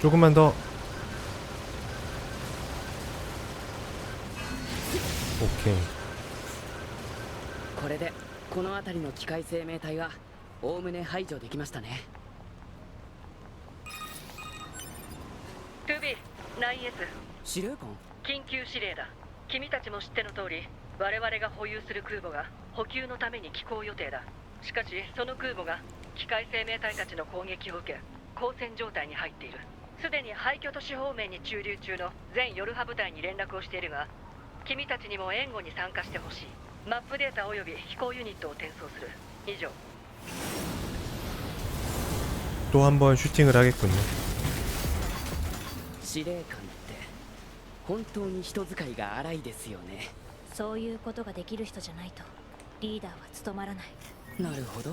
조금만 더. 오케이. これでこの辺りの機械生命体はおおむね排除できましたねトゥビー 9S 司令官緊急指令だ君たちも知っての通り我々が保有する空母が補給のために寄港予定だしかしその空母が機械生命体たちの攻撃を受け交戦状態に入っている すでに廃墟都市方面に駐留中の全ヨルハ部隊に連絡をしているが君たちにも援護に参加してほしいマップデータ及び飛行ユニットを転送する以上 또 한 번 슈팅을 하겠군요. 司令官って本当に人使いが荒いですよねそういうことができる人じゃないとリーダーは務まらないなるほど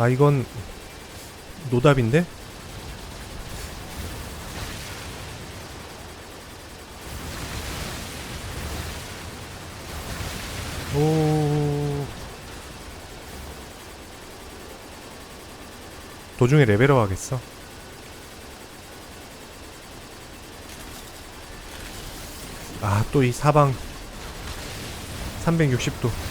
아, 이건 노답인데? 오. 도중에 레벨업 하겠어. 아, 또 이 사방 360도.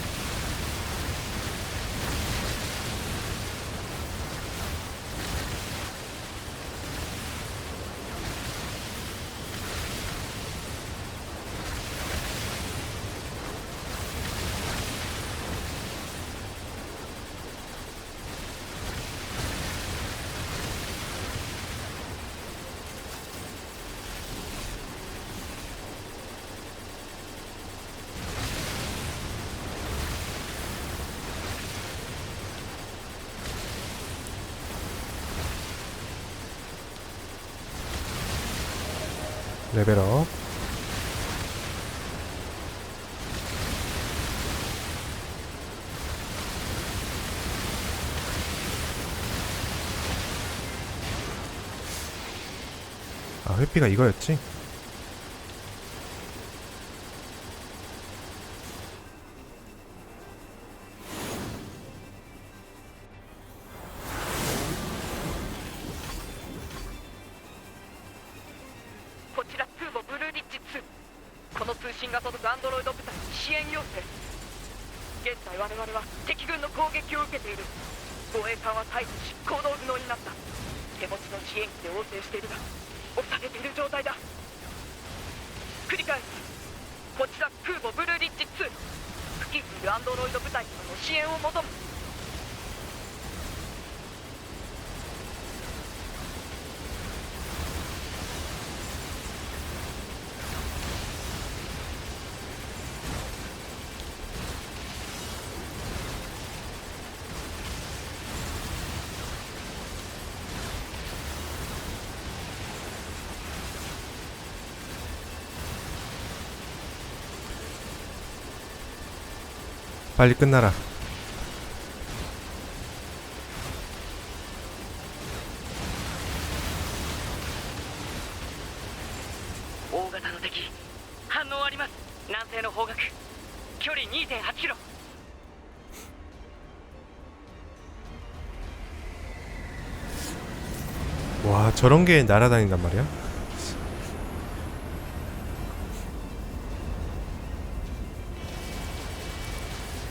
레벨업. 아, 회피가 이거였지?「 ンドロイド部隊からの支援を求む。 빨리 끝나라. 와 저런 게 날아다닌단 말이야?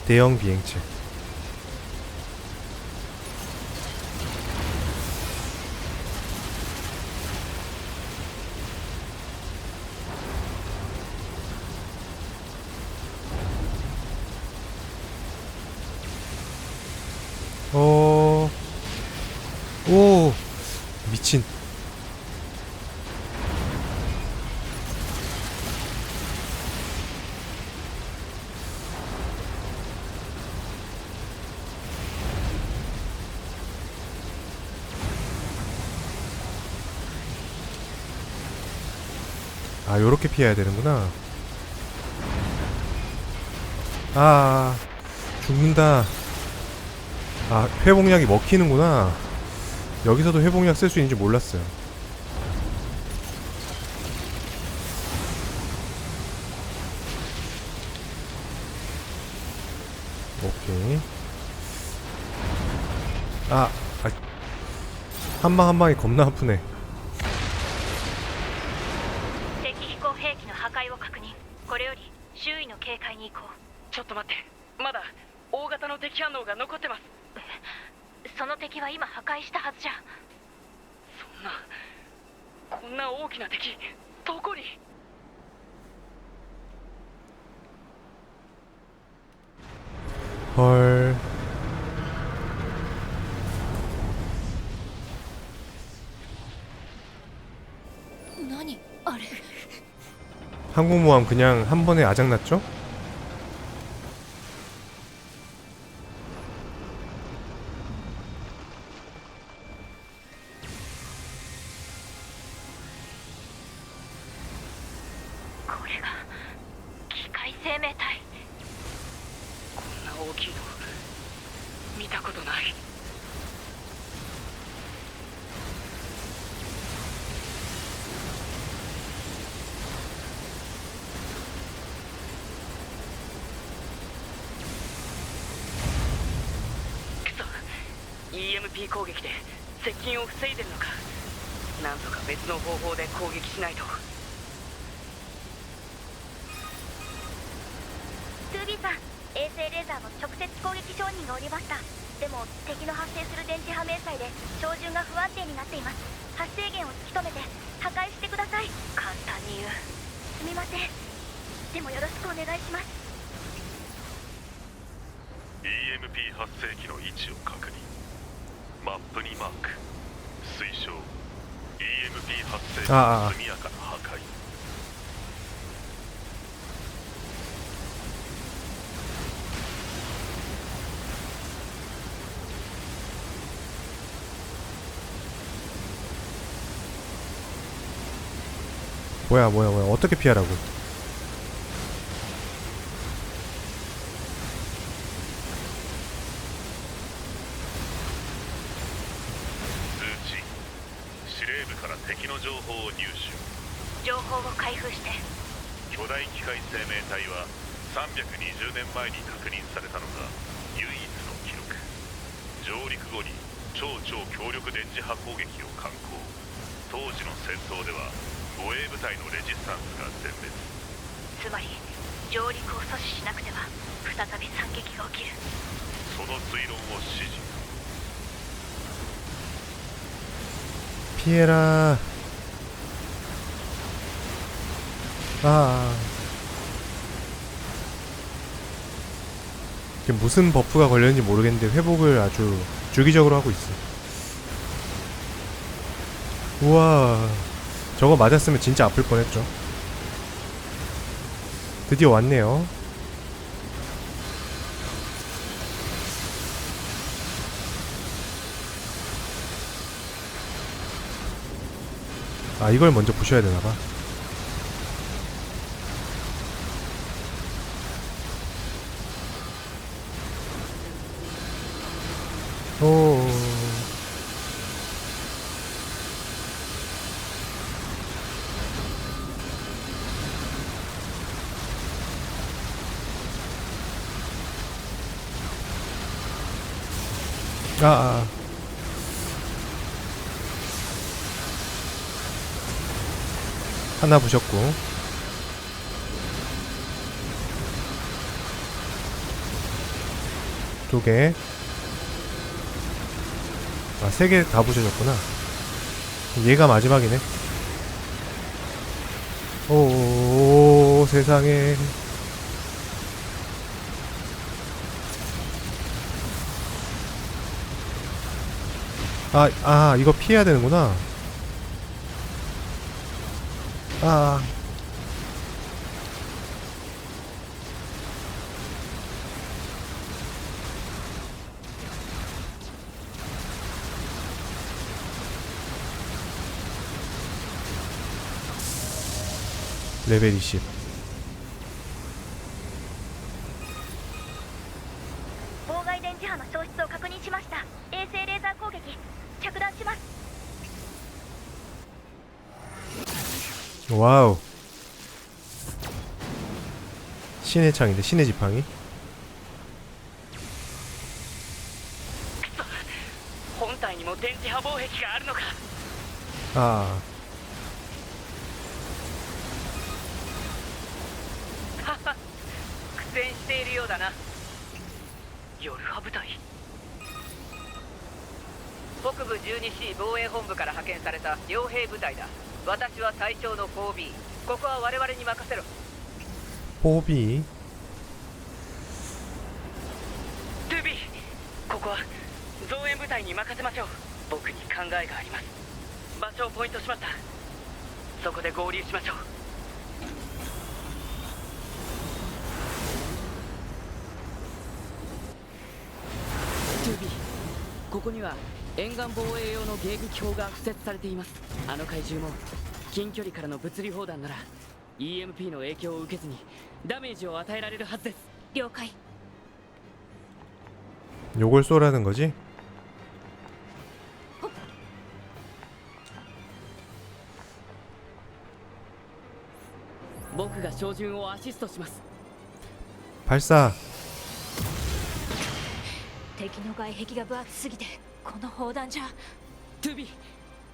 대형 비행체. 어, 오, 미친. 아 요렇게 피해야 되는구나. 아 죽는다. 아 회복약이 먹히는구나. 여기서도 회복약 쓸 수 있는지 몰랐어요. 오케이. 아, 아 한방 한 방이 겁나 아프네 警戒に行こちょっと待ってまだ大型の敵反応が残ってますうその敵は今破壊したはずじゃそんなこんな大きな敵どこに 헐.何あれ 항공모함 그냥 한 번에 아작났죠? 生命体。こんな大きいの見たことない。くそ EMP 攻撃で接近を防いでるのか。なんとか別の方法で攻撃しないと 2B さん衛星レーザーの直接攻撃承認がおりました。でも敵の発生する電磁波明細で照準が不安定になっています。発生源を突き止めて破壊してください簡単に言うすみません。でもよろしくお願いします。EMP 発生器の位置を確認。マップにマーク。推奨 EMP 発生器の速やかな破壊 뭐야 뭐야 뭐야. 어떻게 피하라고 つまり上陸を阻止しなくては再び惨劇が起きるその推論を指示 피해라 아 이게 무슨 버프가 걸렸는지 모르겠는데 회복을 아주 주기적으로 하고 있어 우와 저거 맞았으면 진짜 아플 뻔했죠 드디어 왔네요. 아 이걸 먼저 부셔야 되나봐 아, 아. 하나 부셨고 두 개. 아, 세 개 다 부셔졌구나. 얘가 마지막이네. 오, 세상에. 아, 아, 이거 피해야 되는구나. 아. 레벨 20. 와우. 신의 창인데 신의 지팡이? 아. 4B ここは我々に任せろ。포 비. 2B ここは増援部隊に任せましょう。僕に考えがあります。場所をポイントしました。そこで合流しましょう。2B ここには沿岸防衛用の迎撃砲が敷設されています。あの怪獣も近距離からの物理砲弾なら EMP の影響を受けずにダメージを与えられるはずです了解 요걸 쏘라는 거지? 僕が照準をアシストします 발사. 敵の外壁が分厚すぎてこの砲弾じゃ 2B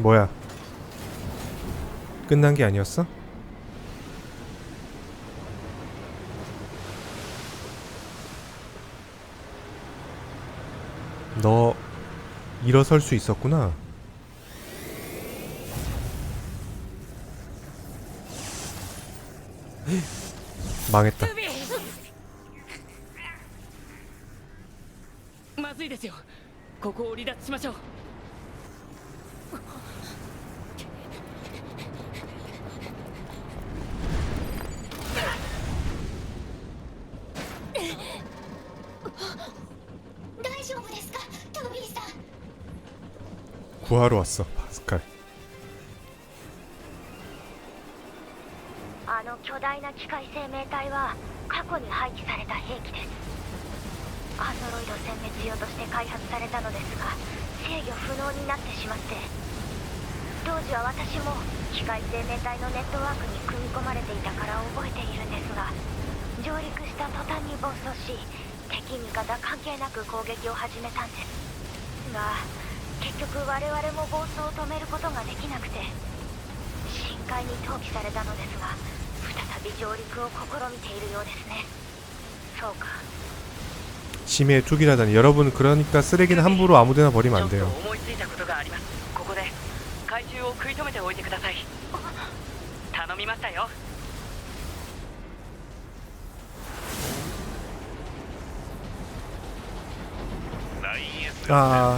뭐야? 끝난 게 아니었어? 너 일어설 수 있었구나. 망했다. 大丈夫ですかトビーさん 구하러 왔어, 파스칼. あの巨大な機械生命体は過去に廃棄された兵器ですアンドロイド殲滅用として開発されたのですが 制御不能になってしまって当時は私も機械生命体のネットワークに組み込まれていたから覚えているんですが上陸した途端に暴走し敵味方関係なく攻撃を始めたんですが結局我々も暴走を止めることができなくて深海に投棄されたのですが再び上陸を試みているようですね。そうか。 심해 투기라다니. 여러분 그러니까 쓰레기는 함부로 아무데나 버리면 안 돼요. 아.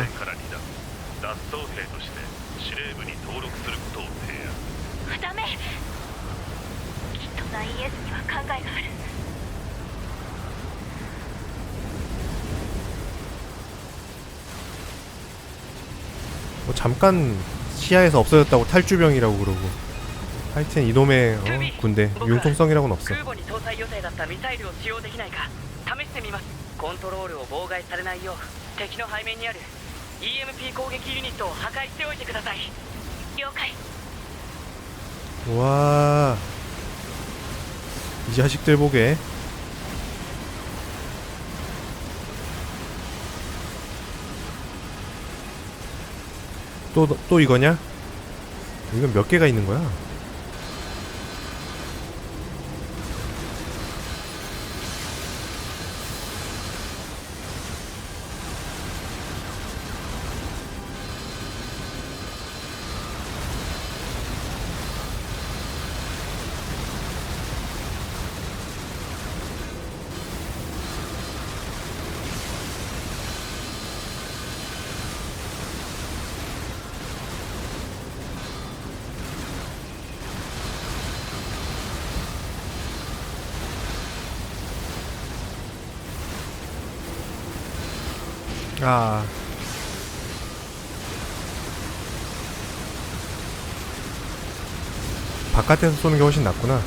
뭐 잠깐 시야에서 없어졌다고 탈주병이라고 그러고. 하여튼 이놈의 어, 군대 융통성이라고는 없어. 空母に搭載予定だったミサイルを使用できないか試してみますコントロールを妨害されないよう敵の背面にある EMP 攻撃ユニットを破壊しておいてください了解 와. 이 자식들 보게. 또, 또 이거냐? 이건 몇 개가 있는 거야? 아. 바깥에서 쏘는 게 훨씬 낫구나.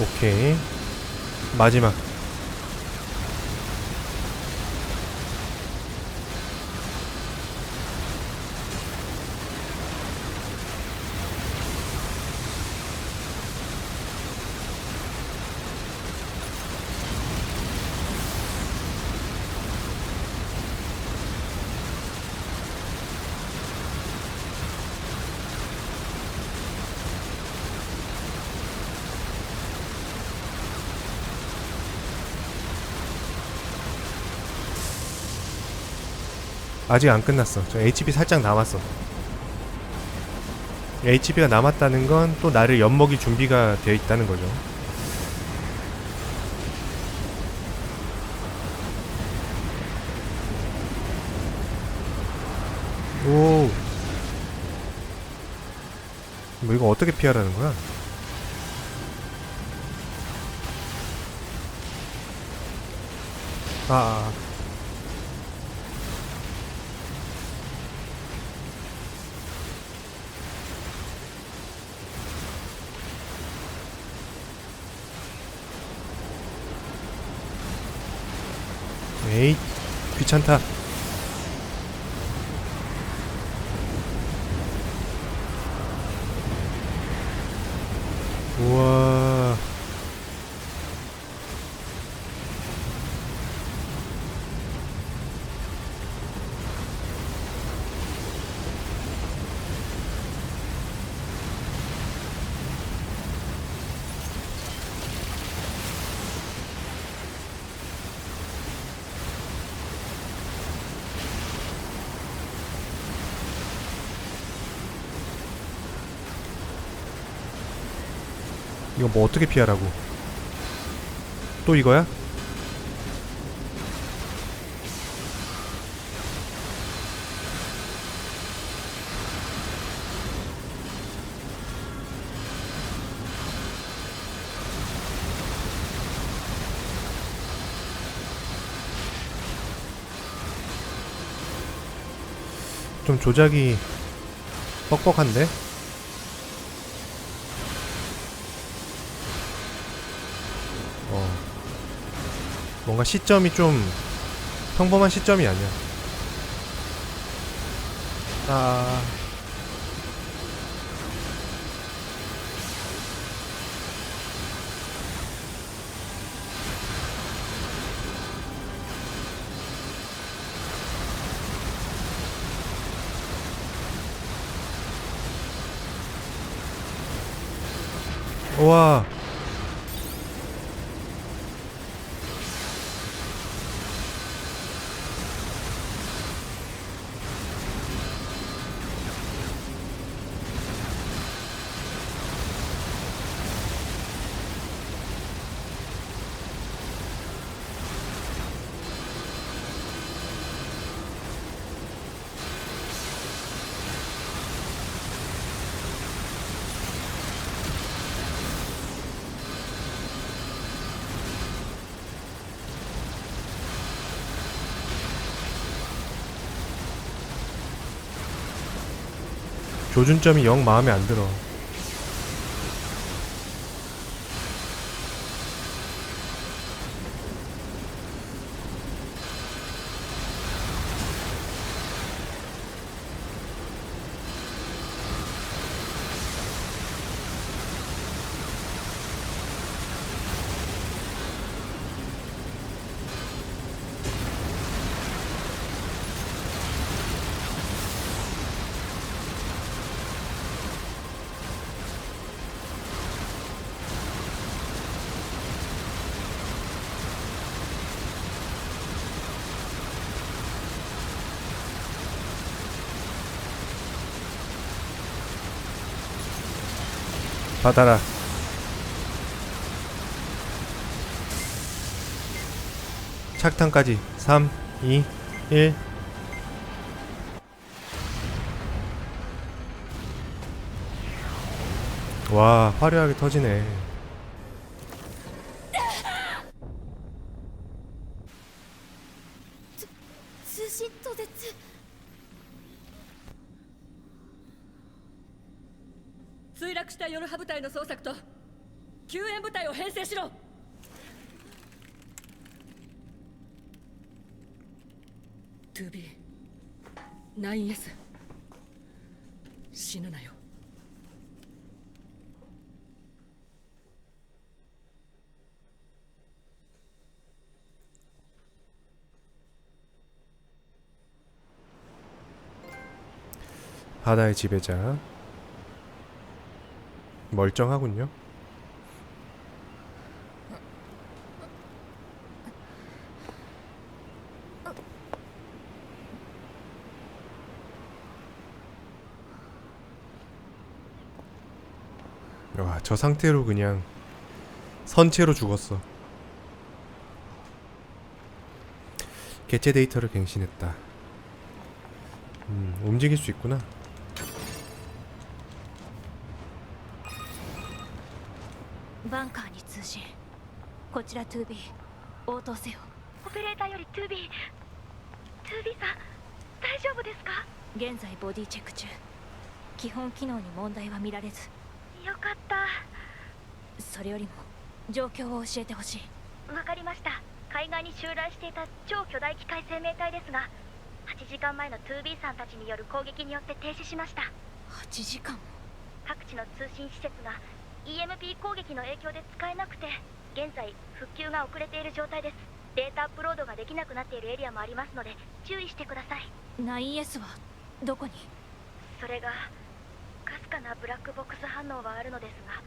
오케이. 마지막. 아직 안 끝났어. 저 HP 살짝 남았어. HP가 남았다는 건 또 나를 엿먹이 준비가 되어 있다는 거죠. 오. 뭐 이거 어떻게 피하라는 거야? 아, 아. 아. 에이 귀찮다 이거 뭐 어떻게 피하라고 또 이거야? 좀 조작이 뻑뻑한데? 뭔가 시점이 좀 평범한 시점이 아니야. 아. 우와. 조준점이 영 마음에 안 들어. 받아라. 착탄까지. 3, 2, 1 와 화려하게 터지네 바다의 지배자. 멀쩡하군요. 와 저 상태로 그냥 선체로 죽었어. 개체 데이터를 갱신했다. 음 움직일 수 있구나 こちら 2B 応答せよ。オペレーターより 2B 2B さん大丈夫ですか？現在ボディチェック中。基本機能に問題は見られず。よかった。それよりも状況を教えてほしい。わかりました。海岸に襲来していた超巨大機械生命体ですが8時間前の 2B さんたちによる攻撃によって停止しました。8時間も？各地の通信施設が EMP 攻撃の影響で使えなくて現在復旧が遅れている状態です。データアップロードができなくなっているエリアもありますので注意してください。9S はどこに？それがかすかなブラックボックス反応はあるのですが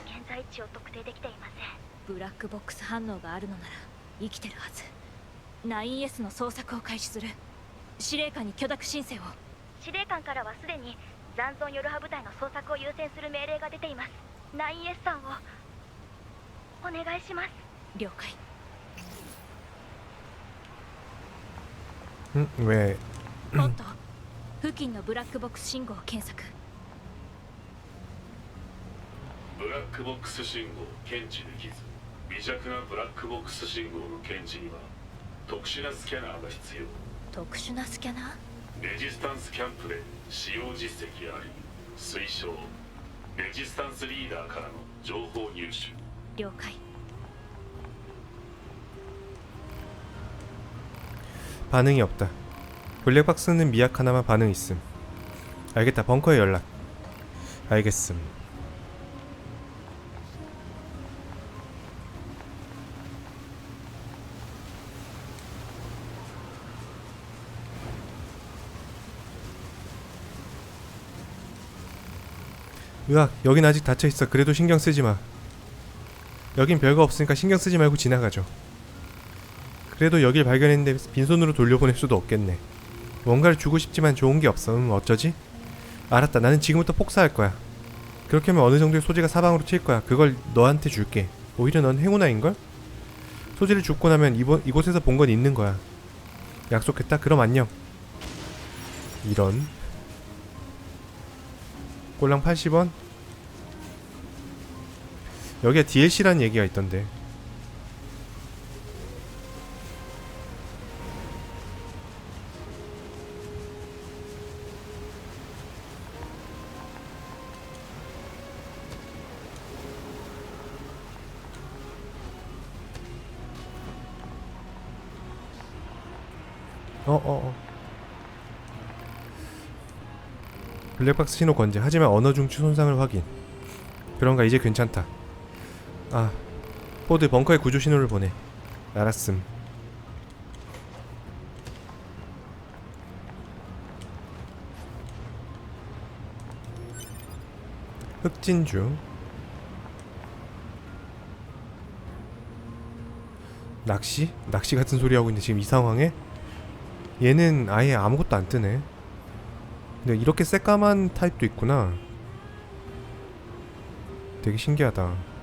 現在地を特定できていません。ブラックボックス反応があるのなら生きてるはず。9S の捜索を開始する。司令官に許諾申請を。司令官からはすでに残存ヨルハ部隊の捜索を優先する命令が出ています。9S さんをお願いします。了解。 응? 왜ポット付近のブラックボックス信号を検索。ブラックボックス信号検知できず微弱なブラックボックス信号の検知には特殊なスキャナーが必要。特殊なスキャナー？レジスタンスキャンプで使用実績あり推奨。レジスタンスリーダーからの情報入手了解。 반응이 없다 블랙박스는 미약 하나만 반응 있음 알겠다 벙커에 연락 알겠음 으악 여긴 아직 닫혀있어 그래도 신경 쓰지 마 여긴 별거 없으니까 신경 쓰지 말고 지나가죠 그래도 여길 발견했는데 빈손으로 돌려보낼 수도 없겠네. 뭔가를 주고 싶지만 좋은 게 없어. 음, 어쩌지? 알았다. 나는 지금부터 폭사할 거야. 그렇게 하면 어느 정도의 소재가 사방으로 튈 거야. 그걸 너한테 줄게. 오히려 넌 행운아인걸? 소재를 줍고 나면 이번, 이곳에서 본 건 있는 거야. 약속했다? 그럼 안녕. 이런. 꼴랑 80원? 여기에 DLC라는 얘기가 있던데. 어, 어, 어. 블랙박스 신호 건재. 하지만 언어 중추 손상을 확인. 그런가 이제 괜찮다. 아, 포드 벙커에 구조 신호를 보내. 알았음. 흑진주. 낚시? 낚시 같은 소리 하고 있는데 지금 이 상황에? 얘는 아예 아무것도 안 뜨네. 근데 이렇게 새까만 타입도 있구나. 되게 신기하다.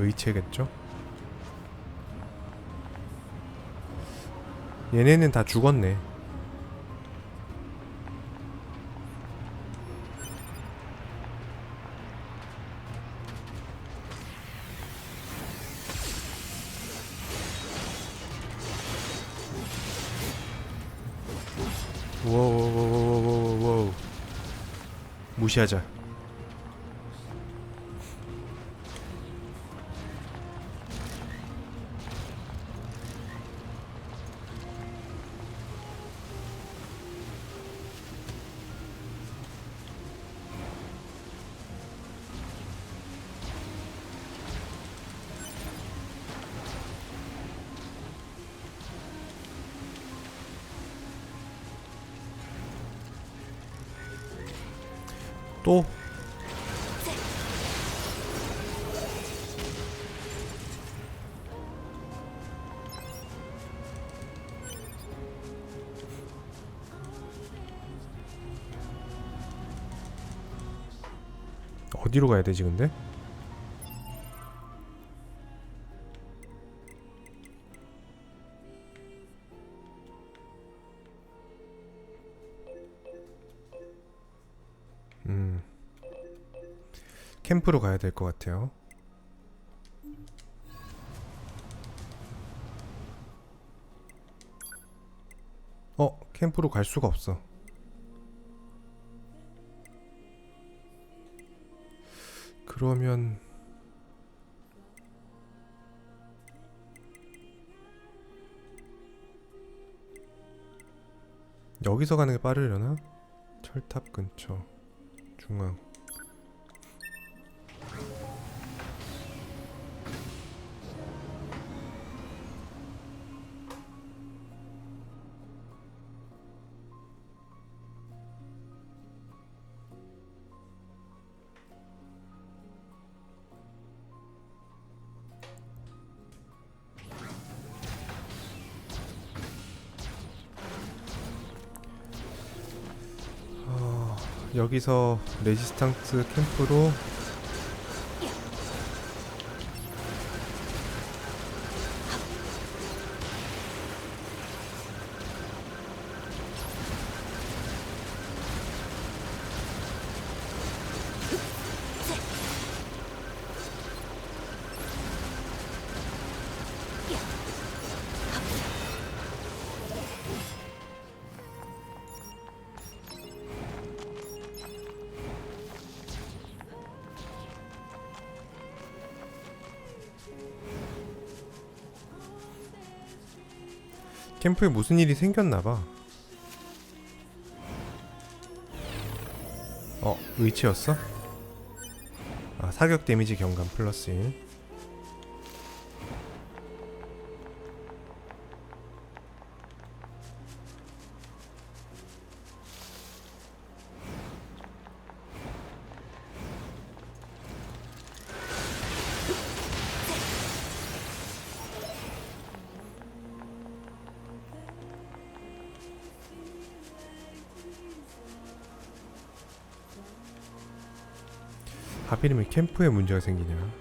의체겠죠? 얘네는 다 죽었네. 무시하자. 어디로 가야 되지 근데? 음 캠프로 가야 될 것 같아요. 어, 캠프로 갈 수가 없어. 그러면 여기서 가는 게 빠르려나? 철탑 근처 중앙 여기서 레지스탕스 캠프로 캠프에 무슨 일이 생겼나봐. 어, 의치였어? 아, 사격 데미지 경감 플러스 1. 하필이면 캠프에 문제가 생기냐.